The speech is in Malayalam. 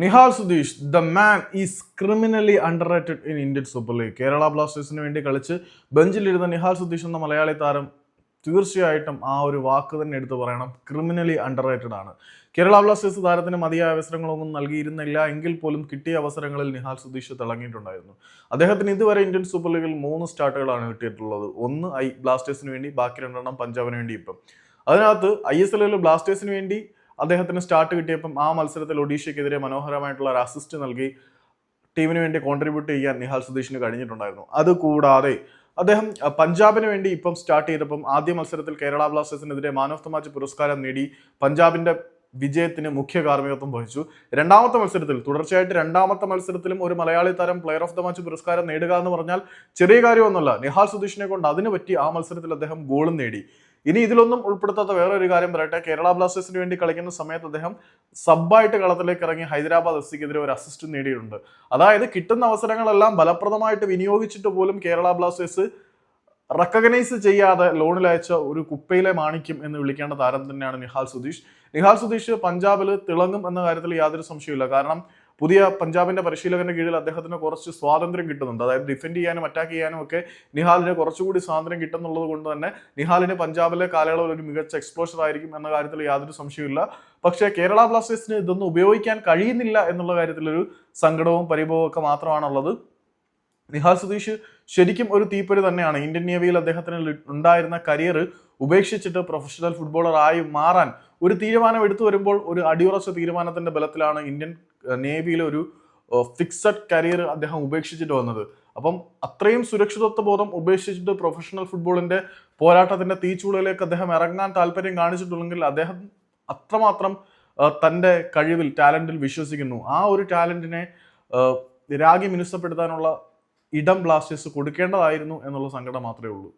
Nihal Sudheesh the man is criminally underrated in Indian super league. Kerala ബ്ലാസ്റ്റേഴ്സിന് വേണ്ടി കളിച്ച് ബെഞ്ചിലിരുന്ന നിഹാൽ സുധീഷ് എന്ന മലയാളി താരം തീർച്ചയായിട്ടും ആ ഒരു വാക്ക് തന്നെ എടുത്തു പറയണം. ക്രിമിനലി അണ്ടർ റേറ്റഡ് ആണ്. കേരള ബ്ലാസ്റ്റേഴ്സ് താരത്തിന് മതിയായ അവസരങ്ങളൊന്നും നൽകിയിരുന്നില്ല. എങ്കിൽ പോലും കിട്ടിയ അവസരങ്ങളിൽ നിഹാൽ സുധീഷ് തിളങ്ങിയിട്ടുണ്ടായിരുന്നു. അദ്ദേഹത്തിന് ഇതുവരെ ഇന്ത്യൻ സൂപ്പർ ലീഗിൽ മൂന്ന് സ്റ്റാർട്ടുകളാണ് കിട്ടിയിട്ടുള്ളത്. ഒന്ന് ഐ ബ്ലാസ്റ്റേഴ്സിന് വേണ്ടി ബാക്കി രണ്ടെണ്ണം പഞ്ചാബിന് വേണ്ടി ഇപ്പം. അതിനകത്ത് ഐ എസ് എല്ലിൽ ബ്ലാസ്റ്റേഴ്സിന് വേണ്ടി അദ്ദേഹത്തിന് സ്റ്റാർട്ട് കിട്ടിയപ്പം ആ മത്സരത്തിൽ ഒഡീഷയ്ക്കെതിരെ മനോഹരമായിട്ടുള്ള ഒരു അസിസ്റ്റ് നൽകി. ടീമിന് വേണ്ടി കോൺട്രിബ്യൂട്ട് ചെയ്യാൻ നിഹാൽ സുധീഷിന് കഴിഞ്ഞിട്ടുണ്ടായിരുന്നു. അതുകൂടാതെ അദ്ദേഹം പഞ്ചാബിന് വേണ്ടി ഇപ്പം സ്റ്റാർട്ട് ചെയ്തപ്പം ആദ്യ മത്സരത്തിൽ കേരള ബ്ലാസ്റ്റേഴ്സിനെതിരെ മാൻ ഓഫ് ദ മാച്ച് പുരസ്കാരം നേടി പഞ്ചാബിന്റെ വിജയത്തിന് മുഖ്യ കാർമ്മികത്വം വഹിച്ചു. രണ്ടാമത്തെ മത്സരത്തിൽ തുടർച്ചയായിട്ട് രണ്ടാമത്തെ മത്സരത്തിലും ഒരു മലയാളി താരം പ്ലെയർ ഓഫ് ദ മാച്ച് പുരസ്കാരം നേടുക എന്ന് പറഞ്ഞാൽ ചെറിയ കാര്യമൊന്നുമല്ല. നിഹാൽ സുധീഷിനെ കൊണ്ട് അതിന് പറ്റി ആ മത്സരത്തിൽ അദ്ദേഹം ഗോളും നേടി. ഇനി ഇതിലൊന്നും ഉൾപ്പെടുത്താത്ത വേറെ ഒരു കാര്യം പറയട്ടെ. കേരള ബ്ലാസ്റ്റേഴ്സിന് വേണ്ടി കളിക്കുന്ന സമയത്ത് അദ്ദേഹം സബ്ബായിട്ട് കളത്തിലേക്ക് ഇറങ്ങി ഹൈദരാബാദ് എഫ് സിക്കെതിരെ ഒരു അസിസ്റ്റ് നേടിയിട്ടുണ്ട്. അതായത് കിട്ടുന്ന അവസരങ്ങളെല്ലാം ഫലപ്രദമായിട്ട് വിനിയോഗിച്ചിട്ട് പോലും കേരള ബ്ലാസ്റ്റേഴ്സ് റെക്കഗ്നൈസ് ചെയ്യാതെ ലോണിൽ അയച്ച ഒരു കുപ്പയിലെ മാണിക്യം എന്ന് വിളിക്കേണ്ട താരം തന്നെയാണ് നിഹാൽ സുധീഷ്. നിഹാൽ സുധീഷ് പഞ്ചാബിൽ തിളങ്ങും എന്ന കാര്യത്തിൽ യാതൊരു സംശയമില്ല കാരണം പുതിയ പഞ്ചാബിന്റെ പരിശീലകന്റെ കീഴിൽ അദ്ദേഹത്തിന് കുറച്ച് സ്വാതന്ത്ര്യം കിട്ടുന്നുണ്ട്. അതായത് ഡിഫെൻഡ് ചെയ്യാനും അറ്റാക്ക് ചെയ്യാനും ഒക്കെ നിഹാലിന് കുറച്ചുകൂടി സ്വാതന്ത്ര്യം കിട്ടുന്നുള്ളത് കൊണ്ട് തന്നെ നിഹാലിന് പഞ്ചാബിലെ കാലയളവിൽ ഒരു മികച്ച എക്സ്പോഷർ ആയിരിക്കും എന്ന കാര്യത്തിൽ യാതൊരു സംശയമില്ല പക്ഷേ കേരള ബ്ലാസ്റ്റേഴ്സിന് ഇതൊന്നും ഉപയോഗിക്കാൻ കഴിയുന്നില്ല എന്നുള്ള കാര്യത്തിലൊരു സങ്കടവും പരിഭവവും ഒക്കെ മാത്രമാണുള്ളത്. നിഹാൽ സുധീഷ് ശരിക്കും ഒരു തീപ്പൊരി തന്നെയാണ്. ഇന്ത്യൻ നേവിയിൽ അദ്ദേഹത്തിന് ഉണ്ടായിരുന്ന കരിയർ ഉപേക്ഷിച്ചിട്ട് പ്രൊഫഷണൽ ഫുട്ബോളർ ആയി മാറാൻ ഒരു തീരുമാനം എടുത്തു വരുമ്പോൾ ഒരു അടിയുറച്ച തീരുമാനത്തിന്റെ ബലത്തിലാണ് ഇന്ത്യൻ നേവിയിലെ ഒരു ഫിക്സഡ് കരിയർ അദ്ദേഹം ഉപേക്ഷിച്ചിട്ട് വന്നത്. അപ്പം അത്രയും സുരക്ഷിതത്വ ബോധം ഉപേക്ഷിച്ചിട്ട് പ്രൊഫഷണൽ ഫുട്ബോളിന്റെ പോരാട്ടത്തിന്റെ തീച്ചൂളയിലേക്ക് അദ്ദേഹം ഇറങ്ങാൻ താല്പര്യം കാണിച്ചിട്ടുണ്ടെങ്കിൽ അദ്ദേഹം അത്രമാത്രം തന്റെ കഴിവിൽ ടാലന്റിൽ വിശ്വസിക്കുന്നു. ആ ഒരു ടാലന്റിനെ രാഗി മിനുസപ്പെടുത്താനുള്ള ഇടം ബ്ലാസ്റ്റേഴ്സ് കൊടുക്കേണ്ടതായിരുന്നു എന്നുള്ള സങ്കടം മാത്രമേ ഉള്ളൂ.